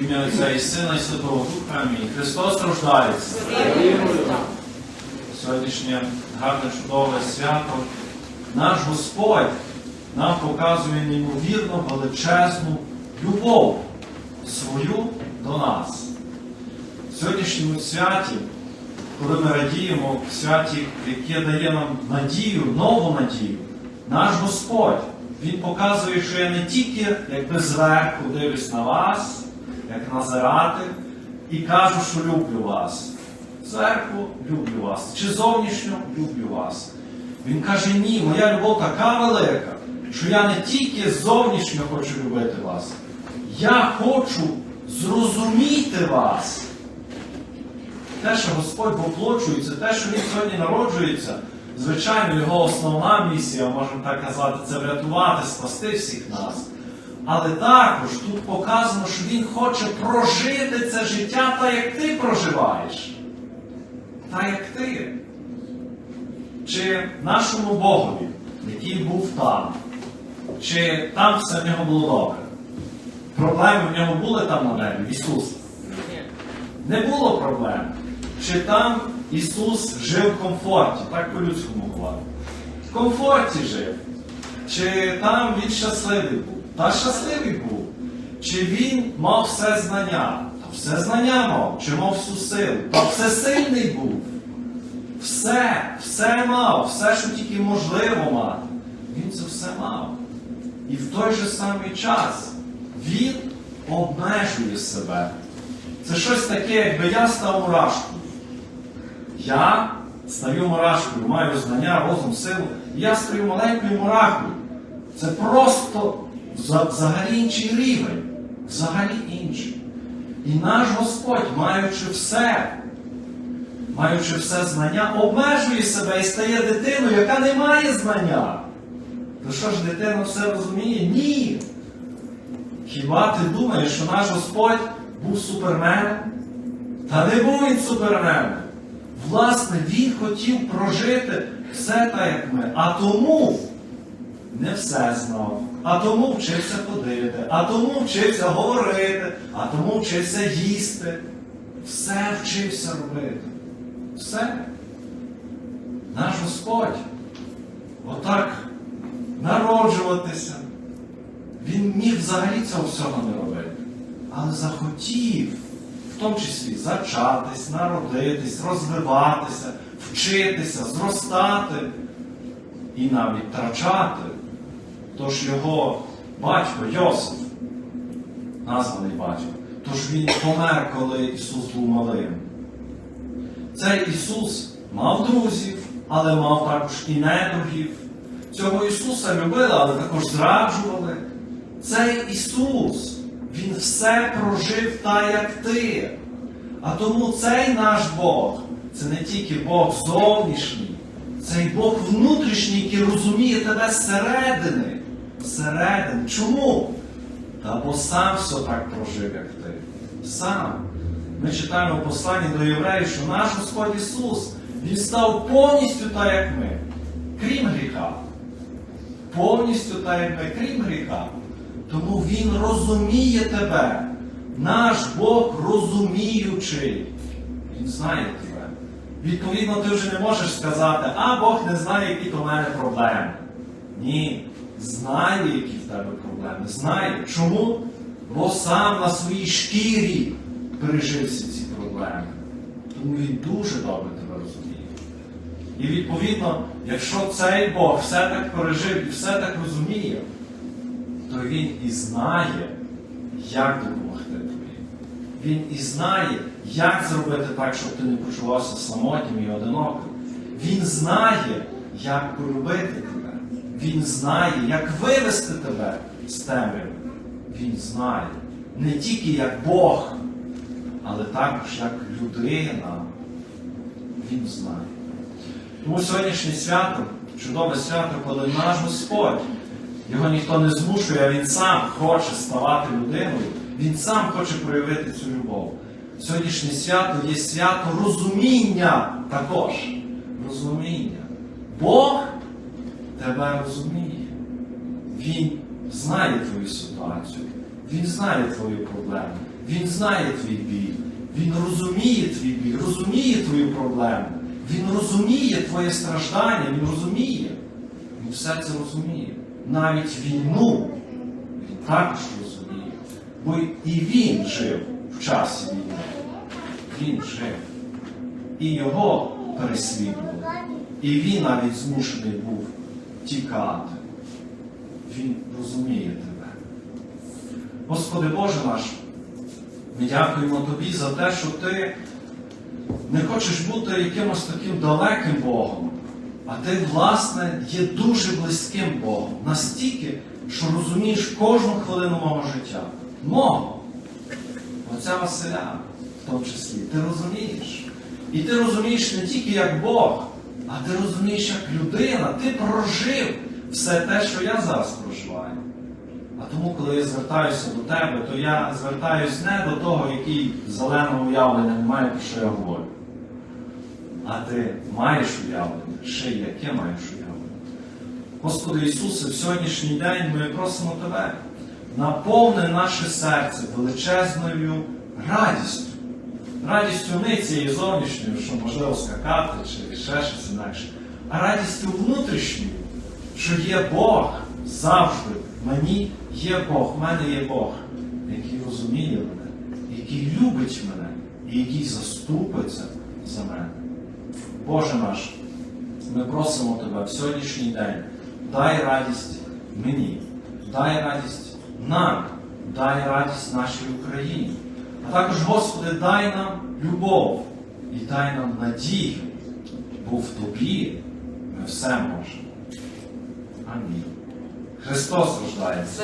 Ім'я Отця і Сина, і Святого Духа. Амінь. Христос рождається. Сьогоднішнє гарне чудове свято. Наш Господь нам показує неймовірно величезну любов свою до нас. В сьогоднішньому святі, коли ми радіємо в святі, яке дає нам надію, нову надію, наш Господь, Він показує, що я не тільки якби зверху дивлюсь на вас, як назирати, і кажу, що люблю вас. Зверху люблю вас, чи зовнішньо люблю вас. Він каже, ні, моя любов така велика, що я не тільки зовнішньо хочу любити вас, я хочу зрозуміти вас. Те, що Господь воплочується, те, що Він сьогодні народжується, звичайно, його основна місія, можемо так казати, це врятувати, спасти всіх нас. Але також тут показано, що Він хоче прожити це життя так, як ти проживаєш. Так, як ти. Чи нашому Богові, який був там, чи там все в нього було добре? Проблеми в нього були там на небі, в Ісуса? Не було проблем. Чи там Ісус жив в комфорті, так по-людському говорю. В комфорті жив. Чи там він щасливий був? Та щасливий був. Чи він мав все знання? Та все знання мав. Чи мав всю силу? Та все сильний був. Все, все мав, все, що тільки можливо мати. Він це все мав. І в той же самий час він обмежує себе. Це щось таке, якби я став мурашкою. Я стаю мурашкою, маю знання, розум, силу. Я стаю маленькою мурахою. Це просто взагалі інший рівень. Взагалі інший. І наш Господь, маючи все, маючи все знання, обмежує себе і стає дитиною, яка не має знання. То що ж дитина все розуміє? Ні. Хіба ти думаєш, що наш Господь був суперменом? Та не був він суперменом. Власне, він хотів прожити все так, як ми. А тому не все знав. А тому вчився ходити, а тому вчився говорити, а тому вчився їсти. Все вчився робити. Все. Наш Господь отак народжуватися. Він міг взагалі цього всього не робити. Але захотів, в тому числі, зачатись, народитись, розвиватися, вчитися, зростати і навіть втрачати. Тож його батько Йосиф, названий батько, тож він помер, коли Ісус був малим. Цей Ісус мав друзів, але мав також і недругів. Цього Ісуса любили, але також зраджували. Цей Ісус, Він все прожив так, як ти. А тому цей наш Бог це не тільки Бог зовнішній, цей Бог внутрішній, який розуміє тебе зсередини. Зсередини. Чому? Та бо сам все так прожив, як ти. Сам. Ми читаємо в посланні до євреїв, що наш Господь Ісус, Він став повністю так, як ми, крім гріха. Повністю так, як ми, крім гріха. Тому Він розуміє тебе. Наш Бог розуміючий. Він знає тебе. Відповідно, ти вже не можеш сказати, а Бог не знає, які в мене проблеми. Ні, знає, які в тебе проблеми. Знає. Чому? Бо сам на своїй шкірі пережив всі ці проблеми. Тому він дуже добре тебе розуміє. І відповідно, якщо цей Бог все так пережив і все так розуміє, то він і знає, як допомогти тобі. Він і знає, як зробити так, щоб ти не почувався самотнім і одиноким. Він знає, як полюбити тебе. Він знає, як вивести тебе з темряви. Він знає не тільки як Бог, але також як людина. Він знає. Тому сьогоднішнє свято, чудове свято, коли наш Господь, його ніхто не змушує, а він сам хоче ставати людиною, він сам хоче проявити цю любов. Сьогоднішнє свято є свято розуміння також. Розуміння. Бог тебе розуміє. Він знає твою ситуацію, Він знає твої проблеми. Він знає твій біль, Він розуміє твій біль, розуміє твою проблему, Він розуміє твоє страждання, Він розуміє. Він все це розуміє. Навіть війну він також розуміє. Бо і він жив в часі війни. Він жив. І його переслідували. І він навіть змушений був тікати. Він розуміє тебе. Господи Боже наш, ми дякуємо Тобі за те, що Ти не хочеш бути якимось таким далеким Богом, а ти, власне, є дуже близьким Богом. Настільки, що розумієш кожну хвилину мого життя. Мого. Отця Василя, в тому числі, ти розумієш. І ти розумієш не тільки як Бог, а ти розумієш як людина. Ти прожив все те, що я зараз проживаю. А тому, коли я звертаюся до тебе, то я звертаюся не до того, який зеленого уявлення не має, про що я говорю. А ти маєш уявлення, ще яке маєш уявлення. Господи Ісусе, в сьогоднішній день ми просимо Тебе, наповни наше серце величезною радістю. Радістю не цією зовнішньою, що можливо скакати чи ще щось інакше, а радістю внутрішньою, що є Бог завжди. Мені є Бог, в мене є Бог, який розуміє мене, який любить мене і який заступиться за мене. Боже наш, ми просимо Тебе в сьогоднішній день, дай радість мені, дай радість нам, дай радість нашій Україні. Також, Господи, дай нам любов і дай нам надію, бо в Тобі ми все можемо. Амінь. Христос рождається.